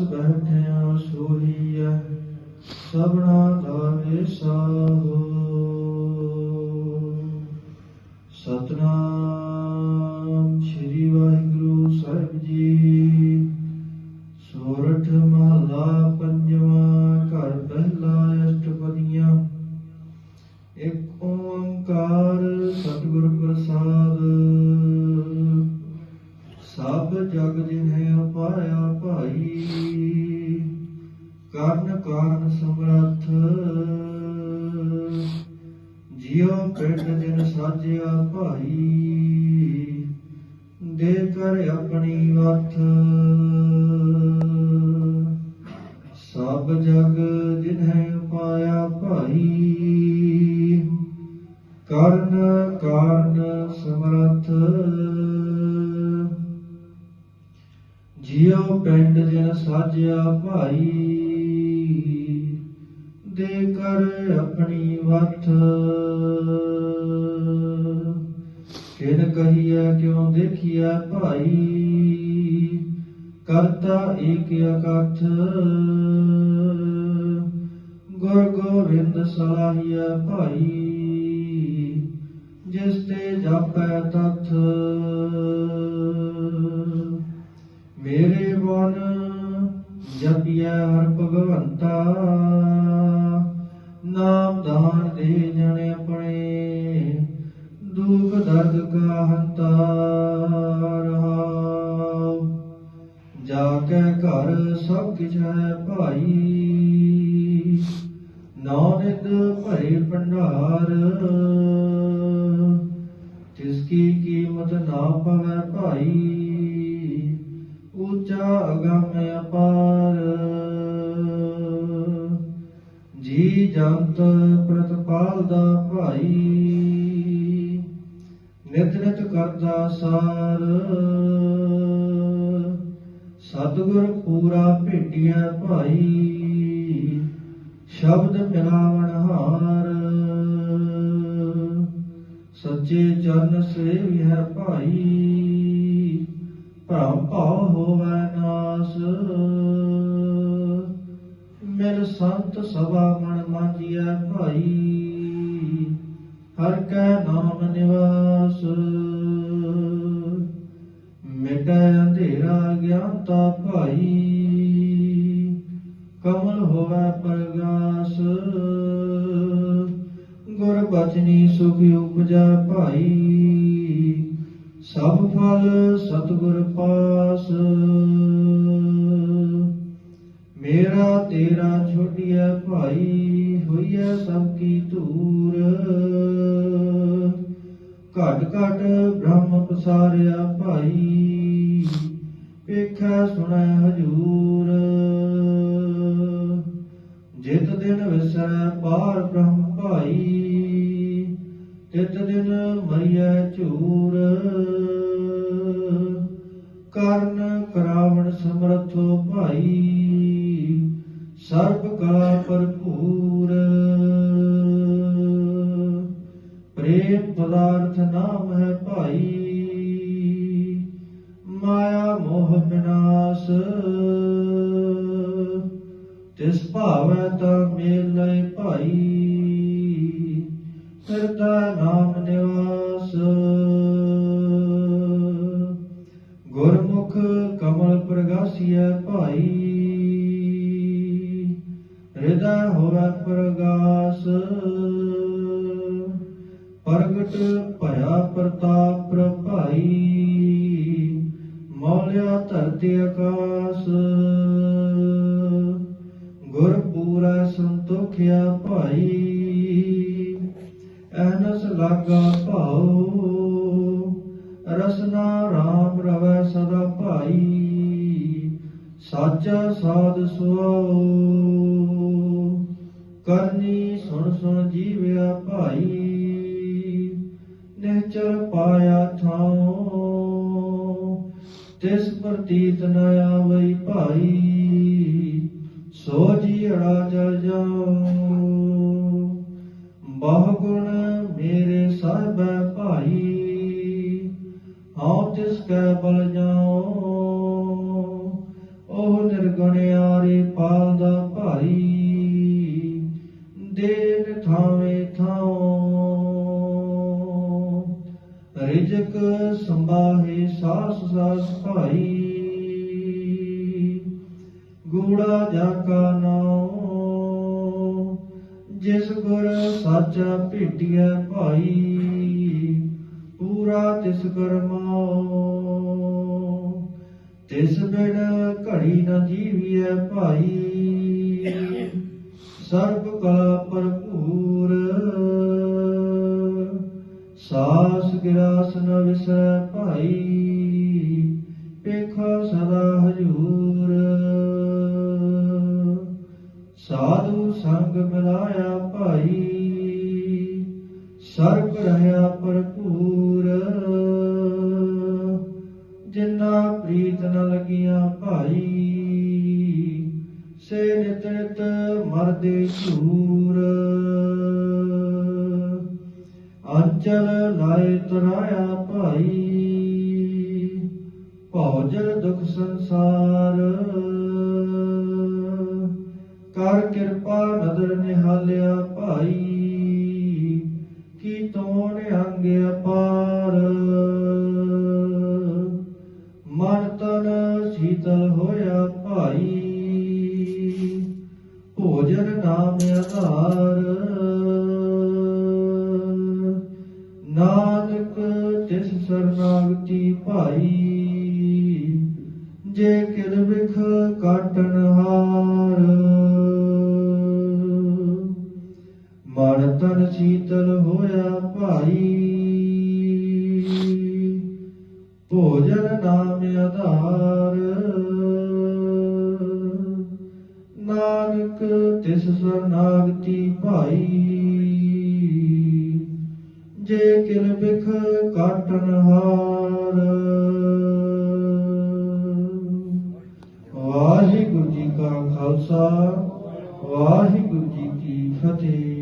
ਪਾਸ ਬੈਠਿਆ ਸੋਈਐ ਸਭਨਾ ਦਾ ਵੇਸਾਹੋ ਸਤਨਾਮ ਜਗ ਜਿਨਹਿ ਉਪਾਇਆ ਭਾਈ, ਕਰਨ ਕਾਰਨ ਸਮਰੱਥ। ਜਿਉ ਪਿੰਡ ਦਿਨ ਸਾਜਿਆ ਭਾਈ, ਦੇ ਕਰ ਆਪਣੀ ਵਰਥ ਜਿਉ ਪਿੰਡ ਜਿਨ ਸਾਜਿਆ ਭਾਈ, ਦੇ ਕਰ ਆਪਣੀ ਵਥ ਕਿਨ ਕਹੀਐ, ਕਿਉ ਦੇਖੀਐ ਭਾਈ? ਕਰਤਾ ਏਕ ਅਕਥ। ਗੁਰ ਗੋਬਿੰਦ ਸਲਾਹੀਐ ਭਾਈ, ਜਿਸ ਤੇ ਜਾਪੈ ਆਪਣੇ ਦੁਖ ਦਰਦ ਕਾ ਹੰਤਾ ਰਹਾਉ ਜਾ ਕੇ ਘਰ ਸਭ ਕਿਛ ਹੈ ਭਾਈ। ਨਾਨਕ ਭਰੇ ਭੰਡਾਰ। ਤਿਸ ਕੀ ਕੀਮਤ ਨਾ ਪਵੇ ਭਾਈ। ਉੱਚਾ ਅਗੰਮ ਅਪਾਰ। ਜੰਤ ਪ੍ਰਤਪਾਲ ਦਾ ਭਾਈ। ਨਿਤ ਨਿਤ ਕਰਦਾ ਸਾਰ। ਸਤਿਗੁਰ ਪੂਰਾ ਭੇਟਿਆ ਭਾਈ। ਸ਼ਬਦ ਮਿਲਾਵਣ ਹਾਰ। ਸੱਚੇ ਚਰਨ ਸੇਵਿ ਹੈ ਭਾਈ। ਭਰਮ ਭਾਵ ਹੋਵੇ ਨਾਸ। ਸੰਤ ਸਭਾ ਮਨ ਮਾਂਜੀਐ ਭਾਈ। ਹਰ ਕੈ ਨਾਮ ਨਿਵਾਸ। ਮਿਟੈ ਅੰਧੇਰਾ ਗਿਆਨਤਾ ਭਾਈ। ਕਮਲ ਹੋਵੈ ਪ੍ਰਗਾਸ। ਗੁਰ ਬਚਨੀ ਸੁਖ ਉਪਜੈ ਭਾਈ। ਸਭ ਫਲ ਸਤਿਗੁਰ ਪਾਸ। ਮੇਰਾ ਤੇਰਾ ਭਾਈ ਹੋਈਐ ਸਭ ਕੀ ਧੂਰ। ਘਟ ਘਟ ਬ੍ਰਹਮ ਪਸਾਰਿਆ ਭਾਈ, ਵੇਖੈ ਸੁਣੈ ਹਜੂਰ। ਜਿਤ ਦਿਨ ਵਿਸਰੈ ਪਾਰ ਬ੍ਰਹਮ ਭਾਈ, ਤਿਤ ਦਿਨ ਮਰੀਐ ਝੂਰ। ਕਰਨ ਗੁਰਮੁਖ ਕਮਲ ਪ੍ਰਗਾਸੀਐ ਭਾਈ। ਹਿਰਦਾ ਹੋਵੈ ਪ੍ਰਗਾਸ। ਪ੍ਰਗਟ ਭਇਆ ਪ੍ਰਤਾਪ ਪ੍ਰਭਾਈ ਮੌਲਿਆ ਧਰਤੀ ਆਕਾਸ। ਗੁਰ ਪੂਰਾ ਸੰਤੋਖਿਆ ਭਾਈ। ਐਨਸ ਲਾਗਾ ਭਾਉ। ਰਸਨਾ ਰਾਮ ਰਵੈ ਸਦਾ ਭਾਈ, ਸੱਚ ਸਾਧ ਸੁਆਉ ਕਰਨੀ ਸੁਣ ਸੁਣ ਜੀਵਿਆ ਭਾਈ ਨਿਚਰ ਪਾਇਆ ਥਾਉ। ਤਿਸ ਪ੍ਰਤੀਤ ਨ ਆਵਈ ਦੇਨ ਥਾਵੇਂ ਥਾਉ। ਰਿਜਕ ਸੰਭਾਹੇ ਸਾਸ ਸਾਸ ਭਾਈ। ਗੂੜਾ ਜਾ ਕਾ ਨਾਉ। ਜਿਸ ਗੁਰ ਸਾਚਾ ਭੇਟਿਐ ਭਾਈ, ਪੂਰਾ ਤਿਸ ਕਰਮਾਉ ਤਿਸ ਬਿਨ ਘੜੀ ਨ ਜੀਵੀਐ ਭਾਈ। ਸਰਬ ਕਲਾ ਭਰਪੂਰ। ਸਾਸ ਗਿਰਾਸ ਨ ਵਿਸਰੈ ਭਾਈ ਪੇਖਾ ਸਦਾ ਹਜੂਰ। ਸਾਧੂ ਸੰਗ ਮਿਲਾਇਆ ਭਾਈ, ਸਰਬ ਰਹਾ ਭਰਪੂਰ। ਜਿਨਾ ਪ੍ਰੀਤ ਨ ਲਗੀਆਂ ਭਾਈ ਸੇ ਨਿਤ ਨਿਤ ਮਰਦੇ ਝੂਰ। ਅੰਚਲ ਲਾਏ ਤਰਾਇਆ ਭਾਈ, ਭੌਜਲ ਦੁਖ ਸੰਸਾਰ। ਕਰ ਕਿਰਪਾ ਨਦਰ ਨਿਹਾਲਿਆ ਭਾਈ, ਕੀ ਤੋਨ ਅੰਗ ਅਪਾਰ ਮਨ ਤਨ ਸ਼ੀਤਲ ਹੋਇਆ ਨਾਮ ਆਧਾਰ। ਨਾਨਕ ਤਿਸ ਸਰਨਾਗਤੀ ਭਾਈ, ਜੇ ਕਿਲ ਵਿਖ ਕਾਟਨ ਹਾਰ। ਮਨ ਤਨ ਸ਼ੀਤਲ ਹੋਇਆ ਭਾਈ, ਭੋਜਨ ਨਾਮ ਆਧਾਰ। ਤਿਸ ਸਰਨਾਗਤੀ ਭਾਈ। ਜੇ ਕਿਲ ਬਿਖ ਕਾਟਨ ਹਾਰ। ਵਾਹਿਗੁਰੂ ਜੀ ਕਾ ਖਾਲਸਾ, ਵਾਹਿਗੁਰੂ ਜੀ ਕੀ ਫਤਿਹ।